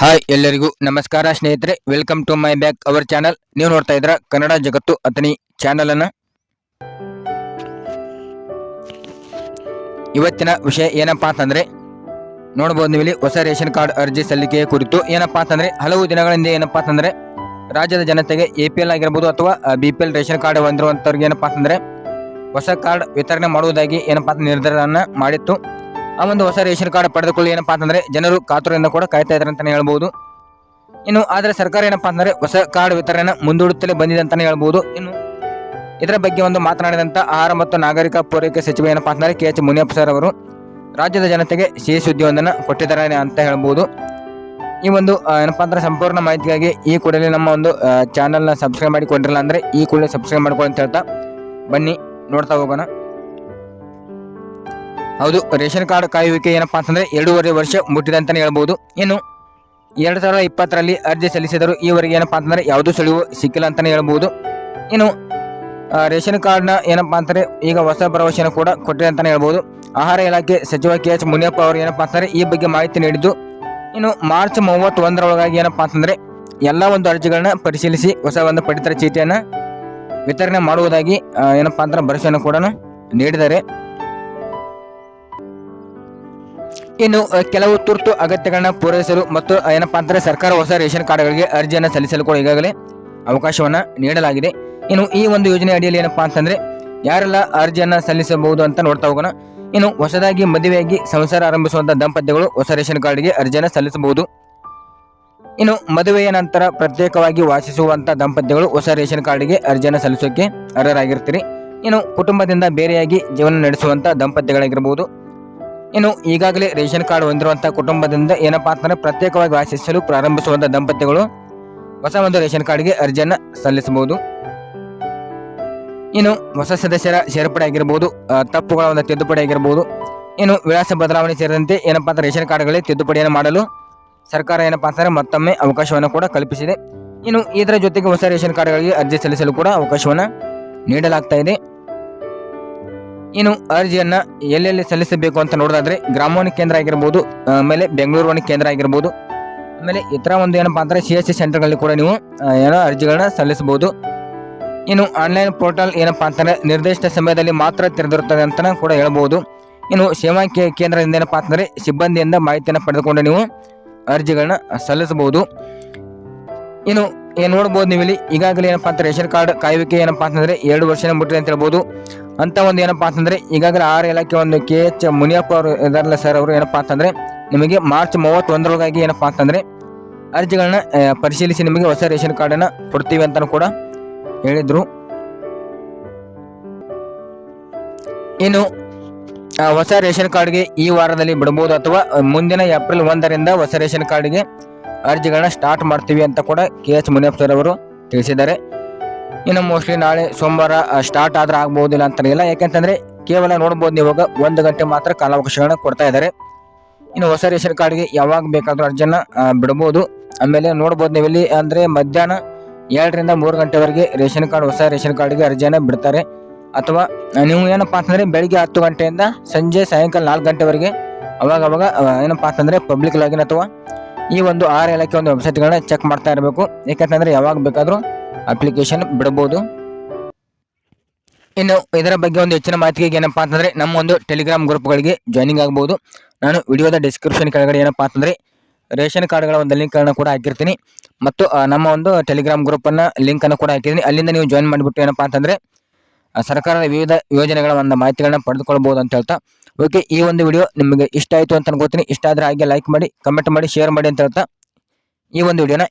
Hi ಎಲ್ಲರಿಗೂ ನಮಸ್ಕಾರ ಸ್ನೇಹಿತರೆ welcome to my back our channel ನೀವು ನೋಡ್ತಾ ಇದ್ರ ಕನ್ನಡ ಜಗತ್ತು ಅತನಿ ಚಾನಲ್ ಅನ್ನ. ಇವತ್ತಿನ ವಿಷಯ ಏನಪ್ಪಾ ಅಂತಂದ್ರೆ ನೋಡಬಹುದು ನೀವು ಹೊಸ ರೇಷನ್ ಕಾರ್ಡ್ ಅರ್ಜಿ ಸಲ್ಲಿಕೆಯ ಕುರಿತು ಏನಪ್ಪಾ ಅಂತಂದ್ರೆ, ಹಲವು ದಿನಗಳಿಂದ ಏನಪ್ಪಾ ಅಂತಂದ್ರೆ, ರಾಜ್ಯದ ಜನತೆಗೆ ಎ ಪಿ ಎಲ್ ಆಗಿರ್ಬೋದು ಅಥವಾ B P L ration card ಹೊಂದಿರುವಂತವ್ರಿಗೆ ಏನಪ್ಪಾ ಅಂತಂದ್ರೆ, ಹೊಸ ಕಾರ್ಡ್ ವಿತರಣೆ ಮಾಡುವುದಾಗಿ ಏನಪ್ಪಾ ಅಂತ ನಿರ್ಧಾರವನ್ನ ಮಾಡಿತ್ತು. ಆ ಒಂದು ಹೊಸ ರೇಷನ್ ಕಾರ್ಡ್ ಪಡೆದುಕೊಳ್ಳಿ. ಏನಪ್ಪಾ ಅಂತಂದ್ರೆ ಜನರು ಕಾತುರದಿಂದ ಕೂಡ ಕಾಯ್ತಾ ಇದ್ದಾರೆ ಅಂತಾನೆ ಹೇಳ್ಬೋದು. ಇನ್ನು ಆದರೆ ಸರ್ಕಾರ ಏನಪ್ಪಾ ಅಂತಂದ್ರೆ ಹೊಸ ಕಾರ್ಡ್ ವಿತರಣೆ ಮುಂದೂಡುತ್ತಲೇ ಬಂದಿದೆ ಅಂತಾನೆ ಹೇಳ್ಬೋದು. ಇನ್ನು ಇದರ ಬಗ್ಗೆ ಒಂದು ಮಾತನಾಡಿದಂತ ಆಹಾರ ಮತ್ತು ನಾಗರಿಕ ಪೂರೈಕೆ ಸಚಿವ ಏನಪ್ಪಾ ಅಂತಂದ್ರೆ ಕೆ ಎಚ್ ಮುನಿಯಪ್ಪ ಸರ್ ಅವರು ರಾಜ್ಯದ ಜನತೆಗೆ ಸಿಹಿ ಸುದ್ದಿಯೊಂದನ್ನು ಕೊಟ್ಟಿದ್ದಾರೆ ಅಂತ ಹೇಳ್ಬೋದು. ಈ ಒಂದು ಏನಪ್ಪಾ ಅಂದ್ರೆ ಸಂಪೂರ್ಣ ಮಾಹಿತಿಗಾಗಿ ಈ ಕೂಡಲೇ ನಮ್ಮ ಒಂದು ಚಾನಲ್ನ ಸಬ್ಸ್ಕ್ರೈಬ್ ಮಾಡಿಕೊಂಡಿರಲ್ಲ ಅಂದ್ರೆ ಈ ಕೂಡಲೇ ಸಬ್ಸ್ಕ್ರೈಬ್ ಮಾಡ್ಕೊಳ್ಳಿ ಅಂತ ಹೇಳ್ತಾ ಬನ್ನಿ. ನೋಡ್ತಾ ಹೋಗೋಣ. ಹೌದು, ರೇಷನ್ ಕಾರ್ಡ್ ಕಾಯುವಿಕೆ ಏನಪ್ಪಾ ಅಂತಂದ್ರೆ ಎರಡೂವರೆ ವರ್ಷ ಮುಟ್ಟಿದೆ ಅಂತಾನೆ ಹೇಳ್ಬೋದು. ಇನ್ನು ಎರಡ್ ಸಾವಿರದ ಇಪ್ಪತ್ತರಲ್ಲಿ ಅರ್ಜಿ ಸಲ್ಲಿಸಿದರು ಈವರೆಗೆ ಏನಪ್ಪಾ ಅಂತಂದ್ರೆ ಯಾವುದೂ ಸುಳಿವು ಸಿಕ್ಕಿಲ್ಲ ಅಂತಾನೆ ಹೇಳ್ಬೋದು. ಇನ್ನು ರೇಷನ್ ಕಾರ್ಡ್ನ ಏನಪ್ಪಾ ಅಂತಂದ್ರೆ ಈಗ ಹೊಸ ಭರವಸೆಯನ್ನು ಕೂಡ ಕೊಟ್ಟಿದೆ ಅಂತಾನೆ ಹೇಳ್ಬೋದು. ಆಹಾರ ಇಲಾಖೆ ಸಚಿವ ಕೆ ಎಚ್ ಮುನಿಯಪ್ಪ ಅವರು ಏನಪ್ಪಾ ಅಂತಂದ್ರೆ ಈ ಬಗ್ಗೆ ಮಾಹಿತಿ ನೀಡಿದ್ದು, ಇನ್ನು ಮಾರ್ಚ್ ಮೂವತ್ತೊಂದರೊಳಗಾಗಿ ಏನಪ್ಪಾ ಅಂತಂದ್ರೆ ಎಲ್ಲ ಒಂದು ಅರ್ಜಿಗಳನ್ನ ಪರಿಶೀಲಿಸಿ ಹೊಸ ಒಂದು ಪಡಿತರ ಚೀಟಿಯನ್ನ ವಿತರಣೆ ಮಾಡುವುದಾಗಿ ಏನಪ್ಪಾ ಅಂದ್ರೆ ಭರವಸೆಯನ್ನು ಕೂಡ ನೀಡಿದ್ದಾರೆ. ಇನ್ನು ಕೆಲವು ತುರ್ತು ಅಗತ್ಯಗಳನ್ನು ಪೂರೈಸಲು ಮತ್ತು ಏನಪ್ಪಾ ಅಂತಂದ್ರೆ ಸರ್ಕಾರ ಹೊಸ ರೇಷನ್ ಕಾರ್ಡ್ಗಳಿಗೆ ಅರ್ಜಿಯನ್ನು ಸಲ್ಲಿಸಲು ಕೂಡ ಈಗಾಗಲೇ ಅವಕಾಶವನ್ನು ನೀಡಲಾಗಿದೆ. ಇನ್ನು, ಈ ಒಂದು ಯೋಜನೆ ಅಡಿಯಲ್ಲಿ ಏನಪ್ಪಾ ಅಂತಂದರೆ, ಯಾರೆಲ್ಲ ಅರ್ಜಿಯನ್ನು ಸಲ್ಲಿಸಬಹುದು ಅಂತ ನೋಡ್ತಾ ಹೋಗೋಣ. ಇನ್ನು, ಹೊಸದಾಗಿ ಮದುವೆಯಾಗಿ ಸಂಸಾರ ಆರಂಭಿಸುವಂಥ ದಂಪತಿಗಳು ಹೊಸ ರೇಷನ್ ಕಾರ್ಡ್ಗೆ ಅರ್ಜಿಯನ್ನು ಸಲ್ಲಿಸಬಹುದು. ಇನ್ನು, ಮದುವೆಯ ನಂತರ ಪ್ರತ್ಯೇಕವಾಗಿ ವಾಸಿಸುವಂಥ ದಂಪತಿಗಳು ಹೊಸ ರೇಷನ್ ಕಾರ್ಡ್ಗೆ ಅರ್ಜಿಯನ್ನು ಸಲ್ಲಿಸೋಕೆ ಅರ್ಹರಾಗಿರ್ತೀರಿ. ಇನ್ನು, ಕುಟುಂಬದಿಂದ ಬೇರೆಯಾಗಿ ಜೀವನ ನಡೆಸುವಂಥ ದಂಪತಿಗಳಾಗಿರ್ಬೋದು ಇನ್ನು ಈಗಾಗಲೇ ರೇಷನ್ ಕಾರ್ಡ್ ಹೊಂದಿರುವಂತಹ ಕುಟುಂಬದಿಂದ ಏನಪ್ಪಾ ಅಂತಂದ್ರೆ ಪ್ರತ್ಯೇಕವಾಗಿ ವಾಸಿಸಲು ಪ್ರಾರಂಭಿಸುವಂಥ ದಂಪತಿಗಳು ಹೊಸ ಒಂದು ರೇಷನ್ ಕಾರ್ಡ್ಗೆ ಅರ್ಜಿಯನ್ನು ಸಲ್ಲಿಸಬಹುದು. ಇನ್ನು ಹೊಸ ಸದಸ್ಯರ ಸೇರ್ಪಡೆ ಆಗಿರಬಹುದು ತಪ್ಪುಗಳ ಒಂದು ತಿದ್ದುಪಡಿ ಆಗಿರಬಹುದು ಇನ್ನು ವಿಳಾಸ ಬದಲಾವಣೆ ಸೇರಿದಂತೆ ಏನಪ್ಪಾ ಅಂತ ರೇಷನ್ ಕಾರ್ಡ್ಗಳಿಗೆ ತಿದ್ದುಪಡಿಯನ್ನು ಮಾಡಲು ಸರ್ಕಾರ ಏನಪ್ಪಾ ಅಂತಂದ್ರೆ ಮತ್ತೊಮ್ಮೆ ಅವಕಾಶವನ್ನು ಕೂಡ ಕಲ್ಪಿಸಿದೆ. ಇನ್ನು ಇದರ ಜೊತೆಗೆ ಹೊಸ ರೇಷನ್ ಕಾರ್ಡ್ಗಳಿಗೆ ಅರ್ಜಿ ಸಲ್ಲಿಸಲು ಕೂಡ ಅವಕಾಶವನ್ನು ನೀಡಲಾಗ್ತಾ ಇದೆ. ಇನ್ನು ಅರ್ಜಿಯನ್ನ ಎಲ್ಲೆಲ್ಲಿ ಸಲ್ಲಿಸಬೇಕು ಅಂತ ನೋಡೋದಾದ್ರೆ ಗ್ರಾಮವಾಣಿ ಕೇಂದ್ರ ಆಗಿರ್ಬೋದು ಆಮೇಲೆ ಬೆಂಗಳೂರು ವಾಣಿ ಕೇಂದ್ರ ಆಗಿರ್ಬೋದು. ಆಮೇಲೆ ಇತರ ಒಂದು ಏನಪ್ಪಾ ಅಂದ್ರೆ ಸಿ ಎಸ್ ಸಿ ಸೆಂಟರ್ಗಳಲ್ಲಿ ಕೂಡ ನೀವು ಏನೋ ಅರ್ಜಿಗಳನ್ನ ಸಲ್ಲಿಸಬಹುದು. ಇನ್ನು ಆನ್ಲೈನ್ ಪೋರ್ಟಲ್ ಏನಪ್ಪಾ ಅಂತಂದ್ರೆ ನಿರ್ದಿಷ್ಟ ಸಮಯದಲ್ಲಿ ಮಾತ್ರ ತೆರೆದಿರುತ್ತದೆ ಅಂತ ಕೂಡ ಹೇಳ್ಬೋದು. ಇನ್ನು ಸೇವಾ ಕೇಂದ್ರದಿಂದ ಏನಪ್ಪಾ ಅಂತಂದ್ರೆ ಸಿಬ್ಬಂದಿಯಿಂದ ಮಾಹಿತಿಯನ್ನು ಪಡೆದುಕೊಂಡು ನೀವು ಅರ್ಜಿಗಳನ್ನ ಸಲ್ಲಿಸಬಹುದು. ಇನ್ನು ಏನು ನೋಡ್ಬೋದು ನೀವು ಇಲ್ಲಿ ಈಗಾಗಲೇ ಏನಪ್ಪಾ ಅಂತ ರೇಷನ್ ಕಾರ್ಡ್ ಕಾಯುವಿಕೆ ಏನಪ್ಪಾ ಅಂತಂದ್ರೆ ಎರಡು ವರ್ಷನ ಮುಟ್ಟಿದೆ ಅಂತ ಹೇಳ್ಬೋದು. ಅಂತ ಒಂದು ಏನಪ್ಪಾ ಅಂತಂದ್ರೆ, ಈಗಾಗಲೇ ಆರ್ ಇಲಾಖೆ ಒಂದು ಕೆ ಎಚ್ ಮುನಿಯಪ್ಪ ಅವರು ಇದಾರಲ್ಲ ಸರ್ ಅವರು, ಏನಪ್ಪಾ ಅಂತಂದ್ರೆ ನಿಮಗೆ ಮಾರ್ಚ್ ಮೂವತ್ತೊಂದರೊಳಗಾಗಿ ಏನಪ್ಪಾ ಅಂತಂದ್ರೆ ಅರ್ಜಿಗಳನ್ನ ಪರಿಶೀಲಿಸಿ ನಿಮಗೆ ಹೊಸ ರೇಷನ್ ಕಾರ್ಡನ್ನು ಕೊಡ್ತೀವಿ ಅಂತ ಕೂಡ ಹೇಳಿದ್ರು. ಇನ್ನು ಹೊಸ ರೇಷನ್ ಕಾರ್ಡ್ಗೆ ಈ ವಾರದಲ್ಲಿ ಬಿಡಬಹುದು ಅಥವಾ ಮುಂದಿನ ಏಪ್ರಿಲ್ ಒಂದರಿಂದ ಹೊಸ ರೇಷನ್ ಕಾರ್ಡ್ಗೆ ಅರ್ಜಿಗಳನ್ನ ಸ್ಟಾರ್ಟ್ ಮಾಡ್ತೀವಿ ಅಂತ ಕೂಡ ಕೆ ಎಚ್ ಮುನಿಯಪ್ಪ ಸರ್ ಅವರು ತಿಳಿಸಿದ್ದಾರೆ. ಇನ್ನು ಮೋಸ್ಟ್ಲಿ ನಾಳೆ ಸೋಮವಾರ ಸ್ಟಾರ್ಟ್ ಆದ್ರೆ ಆಗ್ಬಹುದಿಲ್ಲ ಅಂತಾರಿಲ್ಲ ಯಾಕೆಂತಂದ್ರೆ ಕೇವಲ ನೋಡ್ಬೋದು ನೀವು ಇವಾಗ ಒಂದು ಗಂಟೆ ಮಾತ್ರ ಕಾಲಾವಕಾಶಗಳನ್ನ ಕೊಡ್ತಾ ಇದ್ದಾರೆ. ಇನ್ನು ಹೊಸ ರೇಷನ್ ಕಾರ್ಡ್ಗೆ ಯಾವಾಗ ಬೇಕಾದರೂ ಅರ್ಜಿಯನ್ನ ಆ, ಬಿಡ್ಬೋದು. ಆಮೇಲೆ ನೋಡ್ಬೋದು ನೀವು ಇಲ್ಲಿ ಅಂದ್ರೆ ಮಧ್ಯಾಹ್ನ ಎರಡರಿಂದ ಮೂರು ಗಂಟೆವರೆಗೆ ರೇಷನ್ ಕಾರ್ಡ್ ಹೊಸ ರೇಷನ್ ಕಾರ್ಡ್ಗೆ ಅರ್ಜಿಯನ್ನು ಬಿಡ್ತಾರೆ. ಅಥವಾ ನೀವು ಏನಪ್ಪಾ ಅಂತಂದ್ರೆ ಬೆಳಿಗ್ಗೆ ಹತ್ತು ಗಂಟೆಯಿಂದ ಸಂಜೆ ಸಾಯಂಕಾಲ ನಾಲ್ಕು ಗಂಟೆವರೆಗೆ ಅವಾಗ ಅವಾಗ ಏನಪ್ಪಾ ಅಂತಂದ್ರೆ ಪಬ್ಲಿಕ್ ಲಾಗಿನ್ ಅಥವಾ ಈ ಒಂದು ಆರ್ ಇಲಾಖೆ ಒಂದು ವೆಬ್ಸೈಟ್ಗಳನ್ನ ಚೆಕ್ ಮಾಡ್ತಾ ಇರಬೇಕು. ಯಾಕಂತಂದರೆ ಯಾವಾಗ ಬೇಕಾದ್ರೂ ಅಪ್ಲಿಕೇಶನ್ ಬಿಡಬಹುದು ಇನ್ನು ಇದರ ಬಗ್ಗೆ ಒಂದು ಹೆಚ್ಚಿನ ಮಾಹಿತಿಗೆ ಏನಪ್ಪಾ ಅಂತಂದ್ರೆ ನಮ್ಮ ಒಂದು ಟೆಲಿಗ್ರಾಮ್ ಗ್ರೂಪ್ಗಳಿಗೆ ಜಾಯ್ನಿಂಗ್ ಆಗಬಹುದು ನಾನು ವಿಡಿಯೋದ ಡಿಸ್ಕ್ರಿಪ್ಷನ್ ಕೆಳಗಡೆ ಏನಪ್ಪಾ ಅಂತಂದ್ರೆ ರೇಷನ್ ಕಾರ್ಡ್ಗಳ ಒಂದು ಲಿಂಕ್ ಅನ್ನು ಕೂಡ ಹಾಕಿರ್ತೀನಿ. ಮತ್ತು ನಮ್ಮ ಒಂದು ಟೆಲಿಗ್ರಾಮ್ ಗ್ರೂಪ್ ಅನ್ನ ಲಿಂಕ್ ಅನ್ನು ಕೂಡ ಹಾಕಿದ್ದೀನಿ ಅಲ್ಲಿಂದ ನೀವು ಜಾಯಿನ್ ಮಾಡಿಬಿಟ್ಟು ಏನಪ್ಪಾ ಅಂತಂದ್ರೆ ಸರ್ಕಾರದ ವಿವಿಧ ಯೋಜನೆಗಳ ಒಂದು ಮಾಹಿತಿಗಳನ್ನ ಪಡೆದುಕೊಳ್ಬಹುದು ಅಂತ ಹೇಳ್ತಾ. ಓಕೆ ಈ ಒಂದು ವಿಡಿಯೋ ನಿಮಗೆ ಇಷ್ಟ ಆಯಿತು ಅಂತ ಅನ್ಕೋತೀನಿ. ಇಷ್ಟ ಆದ್ರೆ ಹಾಗೆ ಲೈಕ್ ಮಾಡಿ ಕಮೆಂಟ್ ಮಾಡಿ ಶೇರ್ ಮಾಡಿ ಅಂತ ಹೇಳ್ತಾ ಈ ಒಂದು ವಿಡಿಯೋನ